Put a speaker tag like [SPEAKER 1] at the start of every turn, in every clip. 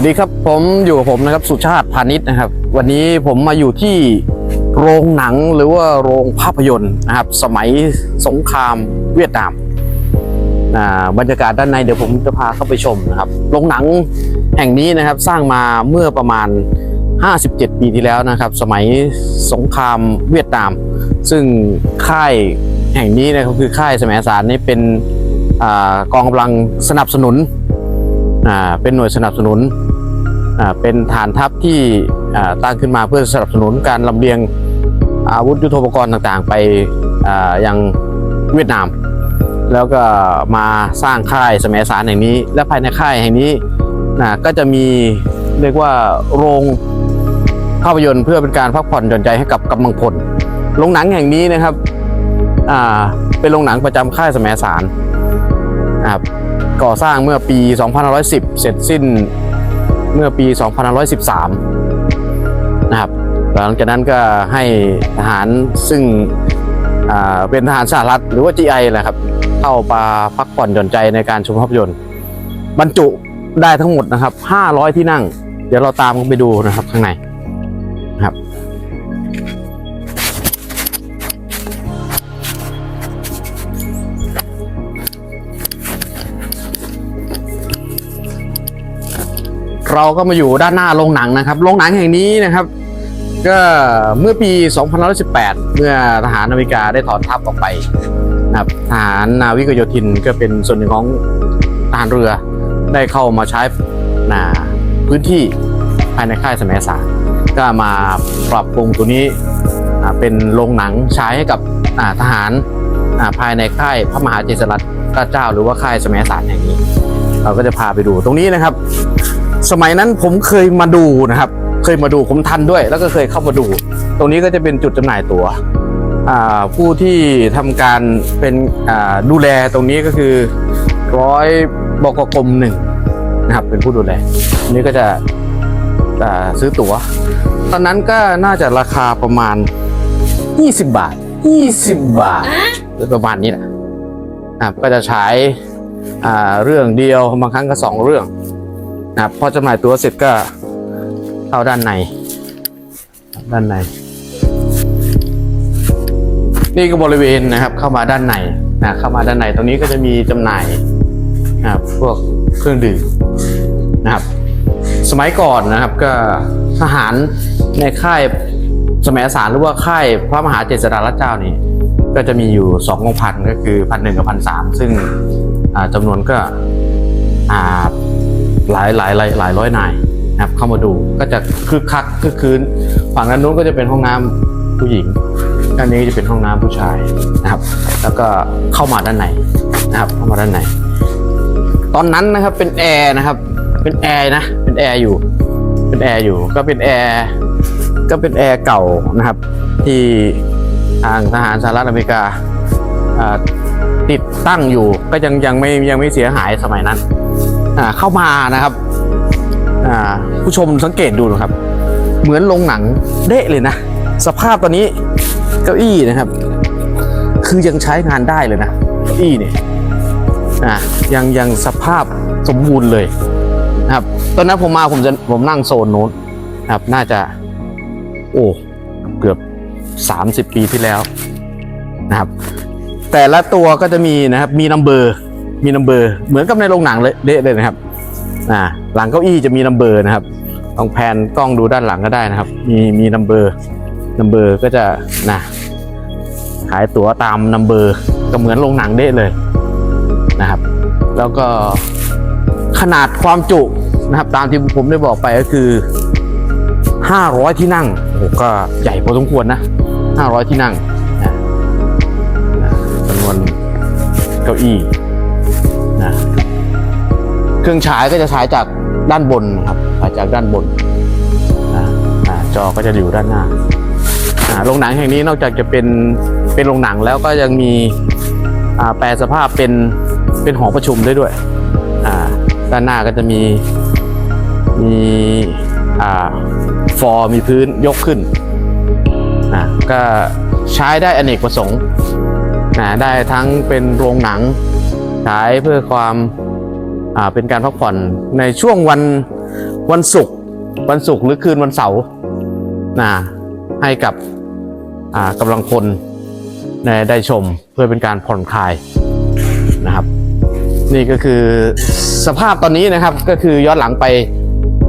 [SPEAKER 1] วัสดีครับผมอยู่กับผมนะครับสุชาติพาณิชย์นะครับ วันนี้ผมมาอยู่ที่โรงหนังหรือว่าโรงภาพยนตร์นะครับ สมัยสงครามเวียดนามบรรยากาศด้านในเดี๋ยวผมจะพาเข้าไปชมนะครับโรงหนังแห่งนี้นะครับสร้างมาเมื่อประมาณ 57 ปีที่แล้วนะครับ สมัยสงครามเวียดนาม ซึ่งค่ายแห่งนี้นะครับคือค่ายสมัยสารนี่เป็นอกองกำลังสนับสนุน เป็นหน่วยสนับสนุนเป็นฐานทัพที่ตั้งขึ้นมาเพื่อสนับสนุนการลำเลียงอาวุธยุทโธปกรณ์ต่างๆ ไปยังเวียดนาม แล้วก็มาสร้างค่ายสมัยสารแห่งนี้ และภายในค่ายแห่งนี้นะก็จะมีเรียกว่าโรงภาพยนตร์เพื่อเป็นการพักผ่อนหย่อนใจให้กับกำลังพลโรงหนังแห่งนี้นะครับเป็นโรงหนังประจำค่ายสมัยสารนะครับ ก่อสร้างเมื่อปี 2510 เสร็จสิ้นเมื่อปี 2513 นะครับ หลังจากนั้นก็ให้ทหารซึ่งเป็นทหารสหรัฐหรือว่า GI แหละครับ เข้ามาพักผ่อนหย่อนใจในการชมภาพยนตร์บรรจุได้ทั้งหมดนะครับ 500 ที่นั่ง เดี๋ยวเราตามกันไปดูนะครับข้างในนะครับ เราก็มาอยู่ด้านหน้าโรงหนังนะครับโรงหนังแห่งนี้นะครับ ก็เมื่อปี2518 เมื่อทหารอเมริกาได้ถอนทัพออกไปนะครับทหารนาวิกโยธินก็เป็นส่วนหนึ่งของทหารเรือได้เข้ามาใช้นาพื้นที่ภายในค่ายสมัยสารก็มาปรับปรุงตัวนี้เป็นโรงหนังใช้ให้กับทหาราภายในค่ายพระมหาเจษฎาเจ้า หรือว่าค่ายสมัยสารแห่งนี้ เราก็จะพาไปดูตรงนี้นะครับ สมัยนั้นผมเคยมาดูนะครับ เคยมาดูผมทันด้วย แล้วก็เคยเข้ามาดู ตรงนี้ก็จะเป็นจุดจำหน่ายตัว๋วอ่าผู้ที่ทำการเป็นอ่าดูแลตรงนี้ก็คือร้อยบกกรมหนึ่งนะครับ เป็นผู้ดูแลอันนี้ก็จะอ่าซื้อตั๋ว ตอนนั้นก็น่าจะราคาประมาณ 20 บาท 20 บาทหรือประมาณนี้แหละนะครับก็จะฉายอ่าเรื่องเดียวบางครั้งก็สองเรื่อง นะครับพอจำหน่ายตัวเสร็จก็เข้าด้านใน ด้านใน นี่ก็บริเวณนะครับ เข้ามาด้านในนะเข้ามาด้านในตรงนี้ก็จะมีจำหน่ายนะครับพวกเครื่องดื่มนะครับ สมัยก่อนนะครับก็ทหารในค่ายสมัยสารหรือว่าค่ายพระมหาเจษฎาลัเจ้านี่ก็จะมีอยู่สององพันก็คือพันหนึ่งกับพันสามซึ่งอ่าจำนวนก็อ่าหลายหลายหลายหลายร้อยนายนะครับเข้ามาดูก็จะคึกคักคึกคืนฝั่งด้านนู้นก็จะเป็นห้องน้ำผู้หญิงด้านนี้จะเป็นห้องน้ำผู้ชายนะครับ แล้วก็เข้ามาด้านในนะครับเข้ามาด้านในตอนนั้นนะครับเป็นแอร์นะครับ เป็นแอร์นะเป็นแอร์อยู่ เป็นแอร์อยู่ ก็เป็นแอร์ก็เป็นแอร์เก่านะครับ ที่ทางทหารสหรัฐอเมริกาติดตั้งอยู่ก็ยังยังไม่ยังไม่เสียหายสมัยนั้น อ่าเข้ามานะครับอ่าผู้ชมสังเกตดูนะครับ เหมือนโรงหนังเดะเลยนะ สภาพตอนนี้เก้าอี้นะครับ คือยังใช้งานได้เลยนะเก้าอี้เนี่ยอ่ายังยังสภาพสมบูรณ์เลยนะครับ ตอนนั้นผมมาผมจะผมนั่งโซนโน้นนะครับ น่าจะ โอ้เกือบ 30 ปีที่แล้วนะครับ แต่ละตัวก็จะมีนะครับมีนัมเบอร์ มีนัมเบอร์ เหมือนกับในโรงหนังเลยเละเลยนะครับอ่าหลังเก้าอี้จะมีนัมเบอร์นะครับลองแพนกล้องดูด้านหลังก็ได้นะครับ มีมีนัมเบอร์นัมเบอร์ก็จะนะขายตั๋วตามนัมเบอร์ก็เหมือนโรงหนังเด้เลยนะครับ แล้วก็ขนาดความจุนะครับ ตามที่ผมได้บอกไปก็คือ 500 ที่นั่งโอ้โหก็ใหญ่พอสมควรนะ 500 ที่นั่งจำนวนเก้าอี้ นะเครื่องฉายก็จะฉายจากด้านบนครับฉายจากด้านบนนะจอก็จะอยู่ด้านหน้าโรงหนังแห่งนี้นอกจากจะเป็นเป็นโรงหนังแล้วก็ยังมีแปลสภาพเป็นเป็นหอประชุมได้ด้วยด้านหน้าก็จะมีมีฟอร์มีพื้นยกขึ้นนะก็ใช้ได้อเนกประสงค์นะได้ทั้งเป็นโรงหนัง ฉายเพื่อความเป็นการพักผ่อนในช่วงวันวันศุกร์วันศุกร์หรือคืนวันเสาร์นะให้กับกำลังพลได้ได้ชมเพื่อเป็นการผ่อนคลายนะครับ นี่ก็คือสภาพตอนนี้นะครับก็คือย้อนหลังไป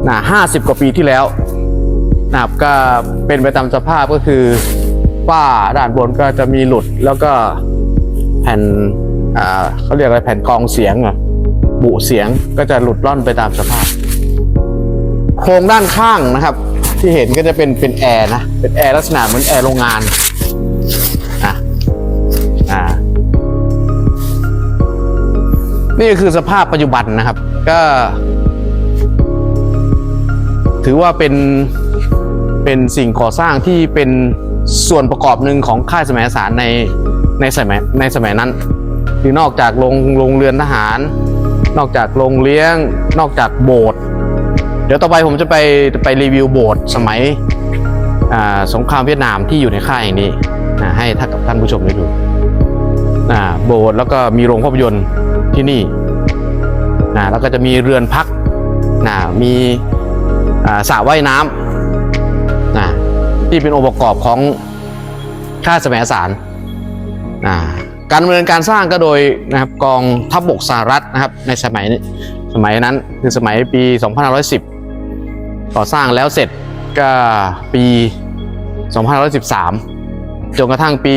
[SPEAKER 1] นะห้าสิบกว่าปีที่แล้วนะครับก็เป็นไปตามสภาพก็คือฝ้าด้านบนก็จะมีหลุดแล้วก็แผ่น อ่าเขาเรียกอะไรแผ่นกองเสียงอะบุเสียงก็จะหลุดล่อนไปตามสภาพ โครงด้านข้างนะครับ ที่เห็นก็จะเป็นเป็นแอร์นะ เป็นแอร์ลักษณะเหมือนแอร์โรงงานอะอ่านี่คือสภาพปัจจุบันนะครับ ก็ ถือว่าเป็นเป็นสิ่งก่อสร้างที่เป็นส่วนประกอบหนึ่งของค่ายสมัยสารในในสมัยในสมัยนั้น คือนอกจากโรงโรงเรือนทหาร นอกจากโรงเลี้ยง นอกจากโบสถ์เดี๋ยวต่อไปผมจะไปไปรีวิวโบสถ์สมัยสงครามเวียดนามที่อยู่ในค่ายแห่งนี้นะให้ท่านกับท่านผู้ชมได้ดูโบสถ์แล้วก็มีโรงภาพยนตร์ที่นี่นะแล้วก็จะมีเรือนพักนะมีสระว่ายน้ำนะที่เป็นองค์ประกอบของค่ายแสมสารนะ การดำเนินการสร้างก็โดยนะครับกองทัพบกสหรัฐนะครับในสมัยนี้สมัยนั้นคือสมัยปี 2510 ก่อสร้างแล้วเสร็จก็ปี 2513 จนกระทั่งปี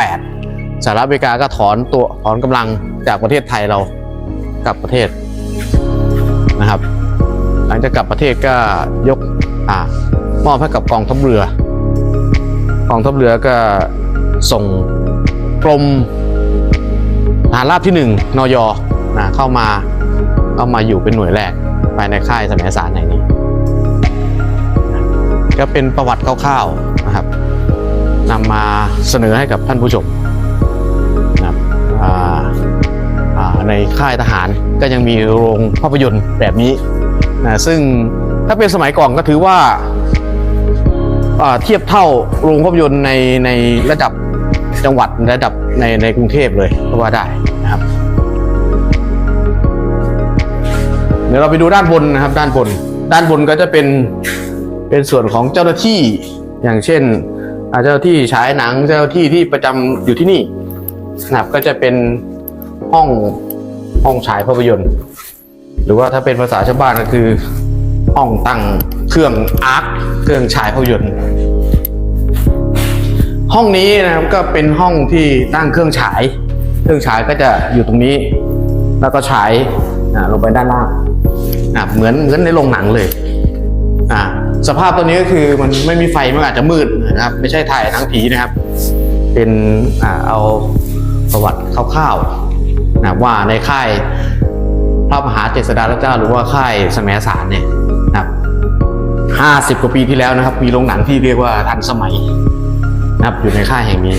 [SPEAKER 1] 2518 สหรัฐอเมริกาก็ถอนตัวถอนกำลังจากประเทศไทยเรากลับประเทศนะครับ หลังจากกลับประเทศก็ยกอ่ามอบให้กับกองทัพเรือ กองทัพเรือก็ส่ง กรมทหารราบที่หนึ่งนยนะเข้ามาเข้ามาอยู่เป็นหน่วยแรกภายในค่ายสมัยสารแห่งนี้ก็เป็นประวัติคร่าวๆนะครับนำมาเสนอให้กับท่านผู้ชมนะครับในค่ายทหารก็ยังมีโรงภาพยนตร์แบบนี้นะซึ่งถ้าเป็นสมัยก่อนก็ถือว่าเทียบเท่าโรงภาพยนตร์ในในระดับ จังหวัดระดับในในกรุงเทพเลยก็ว่าได้นะครับ เดี๋ยวเราไปดูด้านบนนะครับ ด้านบน ด้านบนก็จะเป็นเป็นส่วนของเจ้าหน้าที่อย่างเช่นเจ้าหน้าที่ฉายหนังเจ้าหน้าที่ที่ประจำอยู่ที่นี่นะครับก็จะเป็นห้องห้องฉายภาพยนตร์ หรือว่าถ้าเป็นภาษาชาวบ้านก็คือห้องตั้งเครื่องอาร์คเครื่องฉายภาพยนตร์ ห้องนี้นะครับก็เป็นห้องที่ตั้งเครื่องฉาย เครื่องฉายก็จะอยู่ตรงนี้ แล้วก็ฉายลงไปด้านล่างอ่าเหมือนเหมือนในโรงหนังเลยอ่าสภาพตัวนี้ก็คือมันไม่มีไฟมันอาจจะมืดนะครับ ไม่ใช่ถ่ายทั้งผีนะครับ เป็นอ่าเอาประวัติคร่าวๆนะว่าในค่ายพระมหาเจษฎาเจ้า หรือว่าค่ายสมัยสารเนี่ยนะครับห้าสิบกว่าปีที่แล้วนะครับ มีโรงหนังที่เรียกว่าทันสมัย นะครับอยู่ในค่ายแห่งนี้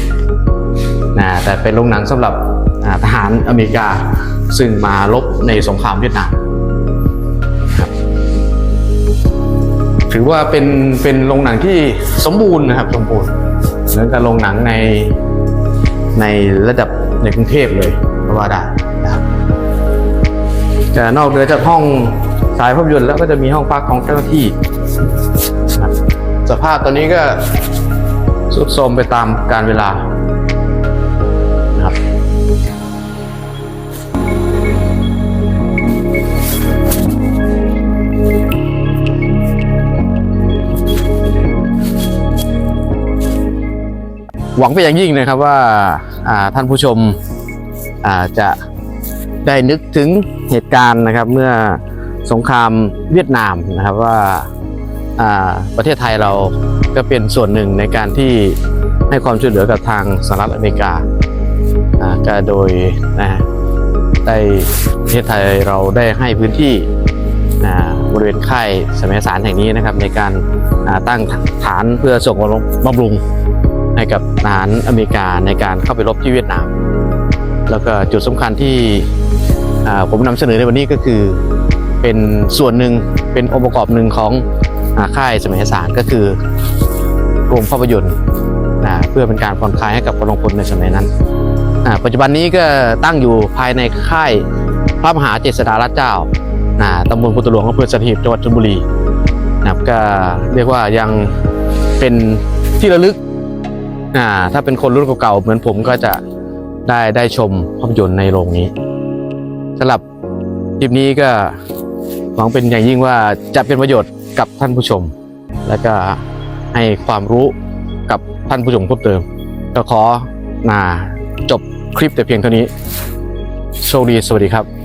[SPEAKER 1] นะแต่เป็นโรงหนังสำหรับทหารอเมริกาซึ่งมารบในสงครามเวียดนามครับถือว่าเป็นเป็นโรงหนังที่สมบูรณ์นะครับสมบูรณ์เหมือนกับโรงหนังในในระดับในกรุงเทพเลยก็ว่าได้นะครับจะนอกเหนือจากห้องสายภาพยนตร์แล้วก็จะมีห้องพักของเจ้าหน้าที่ สภาพตอนนี้ก็ สุดโทมไปตามการเวลานะครับหวังเป็นอย่างยิ่งนะครับว่าาท่านผู้ชมจะได้นึกถึงเหตุการณ์นะครับ เมื่อสงครามเวียดนามนะครับว่าอ่าประเทศไทยเรา ก็เป็นส่วนหนึ่งในการที่ให้ความช่วยเหลือกับทางสหรัฐอเมริกาอ่าก็โดยนะฮะได้ประเทศไทยเราได้ให้พื้นที่บริเวณค่ายสมัยสารแห่งนี้นะครับ ในการตั้งฐานเพื่อส่งบำรุงให้กับทหารอเมริกาในการเข้าไปรบที่เวียดนาม แล้วก็จุดสำคัญที่ผมนำเสนอในวันนี้ก็คือ เป็นส่วนหนึ่งเป็นองค์ประกอบหนึ่งของ ค่ายสมัยสารก็คือโรงภาพยนตร์นะเพื่อเป็นการผ่อนคลายให้กับกำลังพลในสมัยนั้น ปัจจุบันนี้ก็ตั้งอยู่ภายในค่ายพระมหาเจษฎาลัดเจ้าตำบลพุทธหลวงอำเภอสัตหีจังหวัดชลบุรีนะก็เรียกว่ายังเป็นที่ระลึกอ่าถ้าเป็นคนรุ่นเก่าๆเหมือนผมก็จะได้ได้ชมภาพยนตร์ในโรงนี้สำหรับคลิปนี้ก็หวังเป็นอย่างยิ่งว่าจะเป็นประโยชน์ กับท่านผู้ชม แล้วก็ให้ความรู้กับท่านผู้ชมเพิ่มเติม ก็ขอนาจบคลิปแต่เพียงเท่านี้ โชคดี สวัสดีครับ